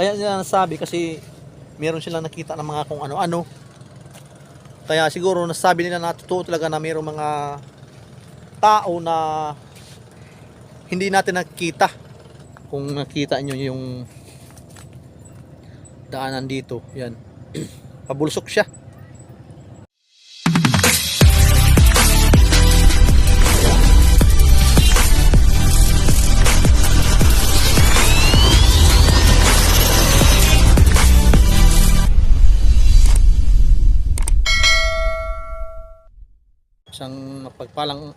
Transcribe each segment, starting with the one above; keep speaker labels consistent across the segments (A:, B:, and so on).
A: Kaya nila nasabi kasi meron silang nakita ng mga kung ano-ano. Kaya siguro nasabi nila na totoo talaga na mayroong mga tao na hindi natin nakita. Kung nakita nyo yung daanan dito, yan. Pabulsok siya.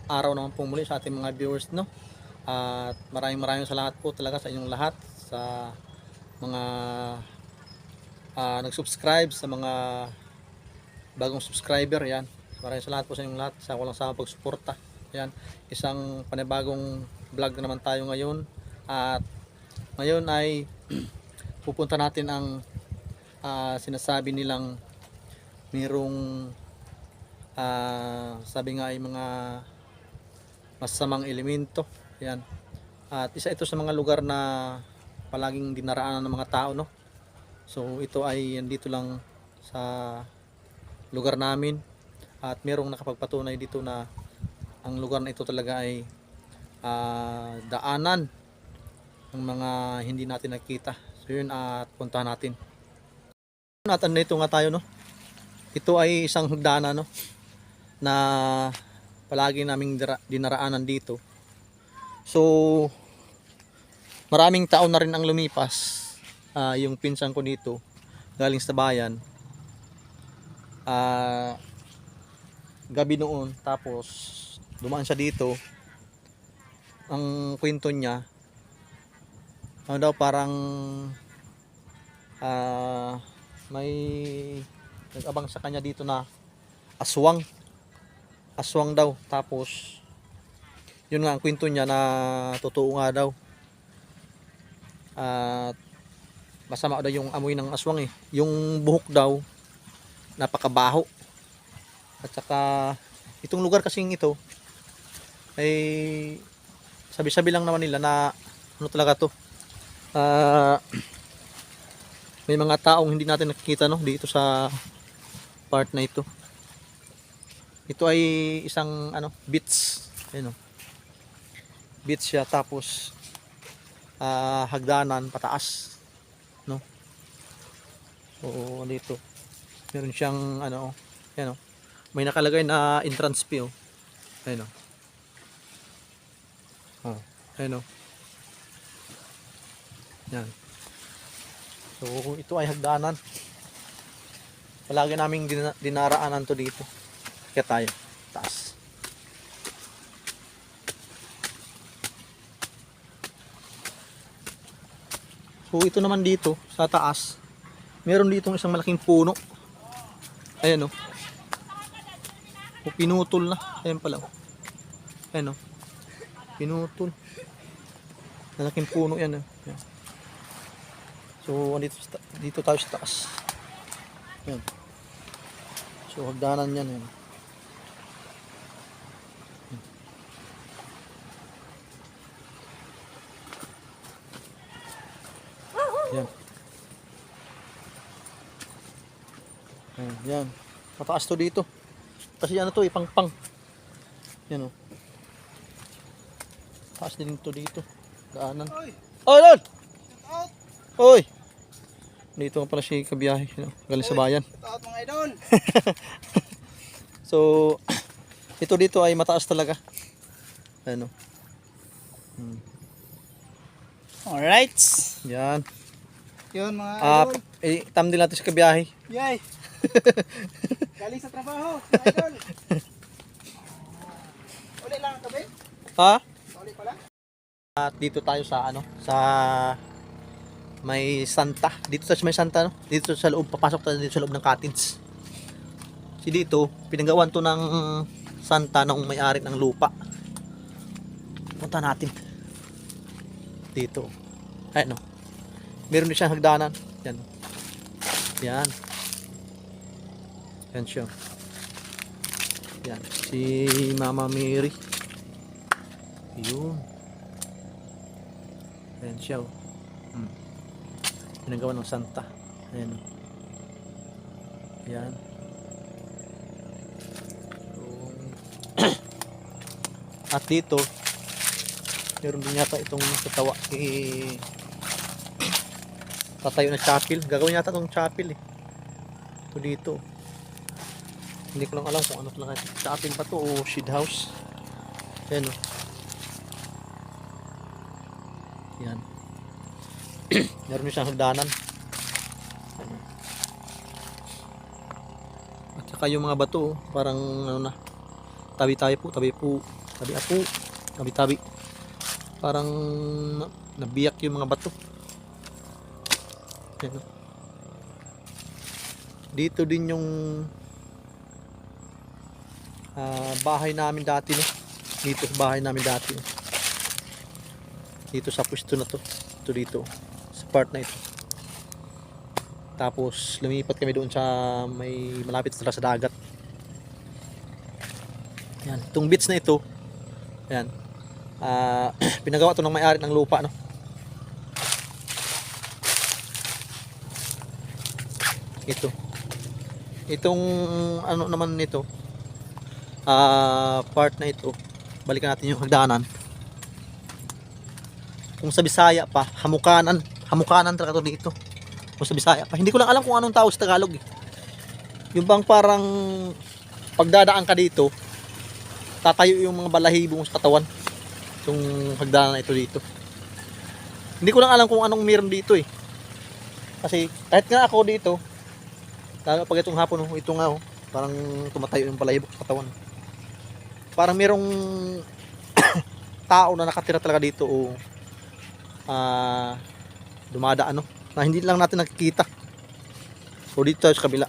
A: Araw naman po muli sa ating mga viewers, no? At maraming maraming salamat po talaga sa inyong lahat sa mga ah, nag-subscribe, sa mga bagong subscriber, yan. Maraming salamat po sa inyong lahat sa walang sama pagsuporta. Yan, isang panibagong vlog na naman tayo ngayon. At ngayon ay pupunta natin ang ah, sinasabi nilang mayroong ah, sabi nga ay mga masamang elemento. Yan. At isa ito sa mga lugar na palaging dinaraanan ng mga tao, no? So ito ay andito lang sa lugar namin at merong nakapagpatunay dito na ang lugar na ito talaga ay ah, daanan ng mga hindi natin nakita. So yun at puntahan natin. At andito nga tayo, no? Ito ay isang hagdanan, no? na palagi naming dinaraanan dito. So, maraming taon na rin ang lumipas. Ah, yung pinsan ko dito, galing sa bayan. Ah, gabi noon, tapos dumaan siya dito. Ang kwento niya, ano daw parang ah, may nag-abang sa kanya dito na aswang aswang daw tapos yun nga ang kwento niya na totoo nga daw. At masama daw yung amoy ng aswang eh. Yung buhok daw napakabaho. At saka itong lugar kasing ito ay sabi-sabi lang naman nila na ano talaga to. Ah may mga taong hindi natin nakikita no dito sa part na ito ito ay isang ano beach ayun oh. beach siya tapos ah, hagdanan pataas no? Oo dito. Meron siyang ano oh, yan oh. may nakalagay na entrance fee oh. Ayun oh. Oh ayun oh. Yan. So ito ay hagdanan. Palagi naming dina- dinaraanan to dito kaya tayo. Taas. So ito naman dito sa taas. Meron dito isang malaking puno. Ayan o. O pinutol na. Ayan pala. oh. Ayan o. Pinutol. Malaking puno yan. oh. Ayan. So dito, dito tayo sa taas. Ayan. So hagdanan yan. Ayan. Yan. Ayan, yan. Mataas to dito. Kasi ano to, ipangpang. Yan o. Taas din to dito. Daanan.
B: Oy,
A: Oy, Lord!
B: out!
A: Oy! Dito nga pala si kabiyahe. You know, galing sa bayan.
B: Out mga idol!
A: So, ito dito ay mataas talaga. Ano? Hmm.
B: Alright!
A: Yan.
B: Yun mga
A: Ah,
B: idol!
A: eh, tam din natin si kabiyahe.
B: Yay! Galing sa trabaho, idol! Uli lang ang gabi?
A: Ha?
B: Uli pala?
A: At dito tayo sa ano, sa may Santa. Dito sa may Santa, no? Dito sa loob, papasok tayo dito sa loob ng cottage. Si dito, pinagawan to ng Santa ng may-ari ng lupa. Punta natin. Dito. Ayan, no? Meron din siyang hagdanan. Yan. Yan. Yan siya. Yan. Si Mama Mary. Yun. Ayan siya. oh. Hmm. Pinagawa ng Santa. Ayan. o. Ayan. At dito, meron din yata itong katawa eh, tatayo na chapel. Gagawin yata itong chapel eh. Ito dito. Hindi ko lang alam kung ano talaga. Chapel ba to o shed house. Ayan o. Yan. Meron siyang hagdanan. At saka yung mga bato, oh, parang ano na, tabi tayo po, tabi po, tabi apo, tabi tabi. Parang na- nabiyak yung mga bato. Yan, oh. Dito din yung ah, bahay namin dati, no? Dito sa bahay namin dati. no? Dito sa pwesto na to. Ito dito. Sa part na ito. Tapos lumipat kami doon sa may malapit sa dagat. Yan, itong beach na ito. Yan. Ah, pinagawa to ng may-ari ng lupa, no. Ito. Itong ano naman nito. Ah, part na ito. Balikan natin yung hagdanan. Kung sa Bisaya pa, hamukanan. Hamukanan talaga to dito kung sa Bisaya pa. Hindi ko lang alam kung anong tawag sa Tagalog eh. Yung bang parang pagdadaan ka dito, tatayo yung mga balahibo sa katawan. Yung hagdanan na ito dito. Hindi ko lang alam kung anong meron dito eh. Kasi kahit nga ako dito, lalo pag itong hapon, oh, ito nga oh, parang tumatayo yung balahibo sa katawan. Parang merong tao na nakatira talaga dito o ah dumadaan no na hindi lang natin nakikita. So dito tayo sa kabila.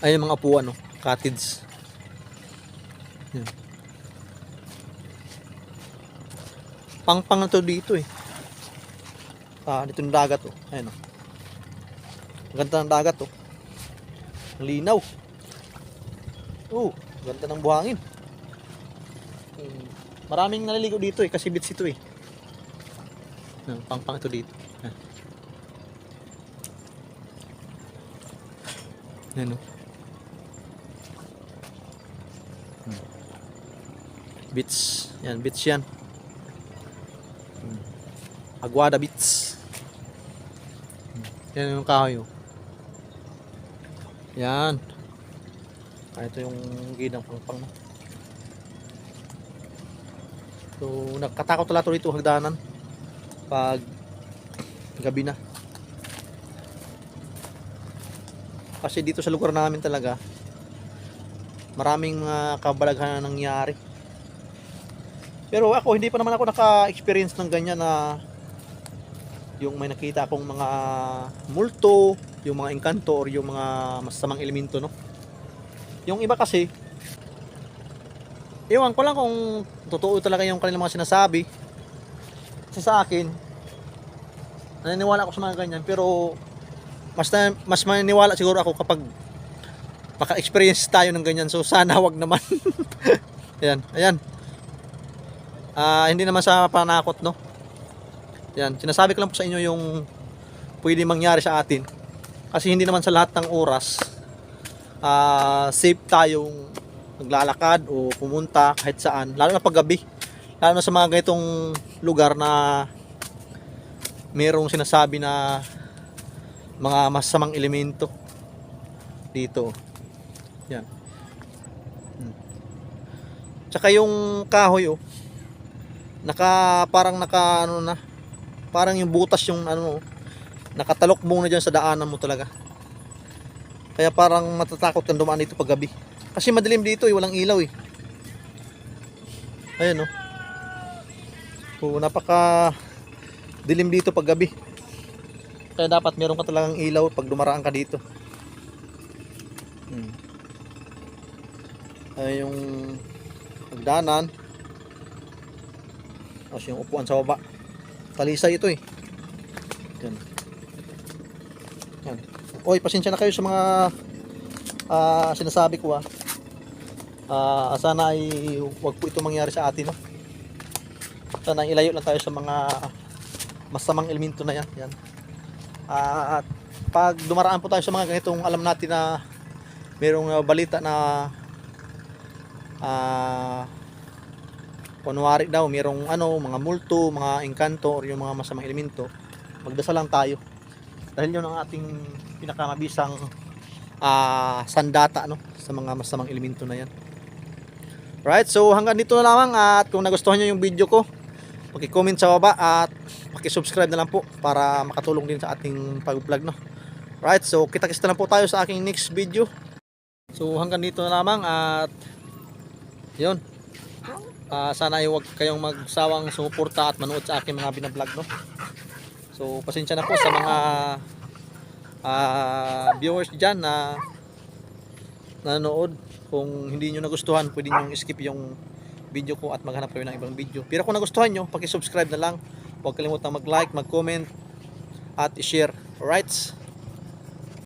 A: Ay mga upuan no, cottage. Yan. Pangpang na to dito eh. Ah, dito yung dagat oh. Ayun oh. Ganda ng dagat oh. Linaw. Oh, ganda ng buhangin. Hmm, Maraming naliligo dito eh kasi beach ito eh. Yan, pangpang ito dito. Yan. Yan o. Hmm. Beach. Yan, beach yan. Hmm. Aguada Beach. Hmm. Yan yung kahoy oh. Yan. Ah, ito yung ginang pangpang mo. So, nagkatakot talaga to dito hagdanan pag gabi na. Kasi dito sa lugar namin talaga maraming mga kabalaghan na nangyari. Pero ako hindi pa naman ako naka-experience ng ganyan na yung may nakita akong mga multo, yung mga engkanto or yung mga masamang elemento no. Yung iba kasi Iwan ko lang kung totoo talaga yung kanilang mga sinasabi. Kasi sa akin, naniniwala ako sa mga ganyan, pero mas na, mas maniniwala siguro ako kapag maka-experience tayo ng ganyan. So sana wag naman. ayan, ayan. Ah, hindi naman sa panakot, no. Yan, sinasabi ko lang po sa inyo yung pwede mangyari sa atin. Kasi hindi naman sa lahat ng oras ah safe tayong naglalakad o pumunta kahit saan, lalo na paggabi. Lalo na sa mga ganitong lugar na merong sinasabi na mga masamang elemento dito. Yan. Hmm. Tsaka yung kahoy oh. Naka parang naka ano na parang yung butas yung ano oh, nakatalokbong na diyan sa daanan mo talaga. Kaya parang matatakot kang dumaan dito pag gabi. Kasi madilim dito eh, walang ilaw eh. Ayan oh. So, napaka dilim dito pag gabi. Kaya dapat meron ka talagang ilaw pag dumaraan ka dito. Hmm. Ay yung hagdanan. Tapos yung upuan sa baba. Talisay ito eh. Yan. Oy, pasensya na kayo sa mga ah, sinasabi ko ah. Ah, sana ay wag po ito mangyari sa atin, no? Sana ilayo lang tayo sa mga masamang elemento na yan. yan. Ah, at pag dumaraan po tayo sa mga ganitong alam natin na merong ah, balita na ah kunwari daw merong ano mga multo, mga engkanto or yung mga masamang elemento, magdasal lang tayo. Dahil yun ang ating pinakamabisang ah sandata no sa mga masamang elemento na yan. Right, so hanggang dito na lamang at kung nagustuhan niyo yung video ko, paki-comment sa baba at paki-subscribe na lang po para makatulong din sa ating pag-vlog no. Right, so kita-kits na po tayo sa aking next video. So hanggang dito na lamang at yun. Ah, sana ay huwag kayong magsawang sumuporta at manood sa aking mga binablog no. So pasensya na po sa mga ah, viewers diyan na nanonood. Kung hindi nyo nagustuhan, pwede nyo skip yung video ko at maghanap kayo ng ibang video. Pero kung nagustuhan nyo, paki-subscribe na lang. Huwag kalimutang mag-like, mag-comment at i-share. Alright?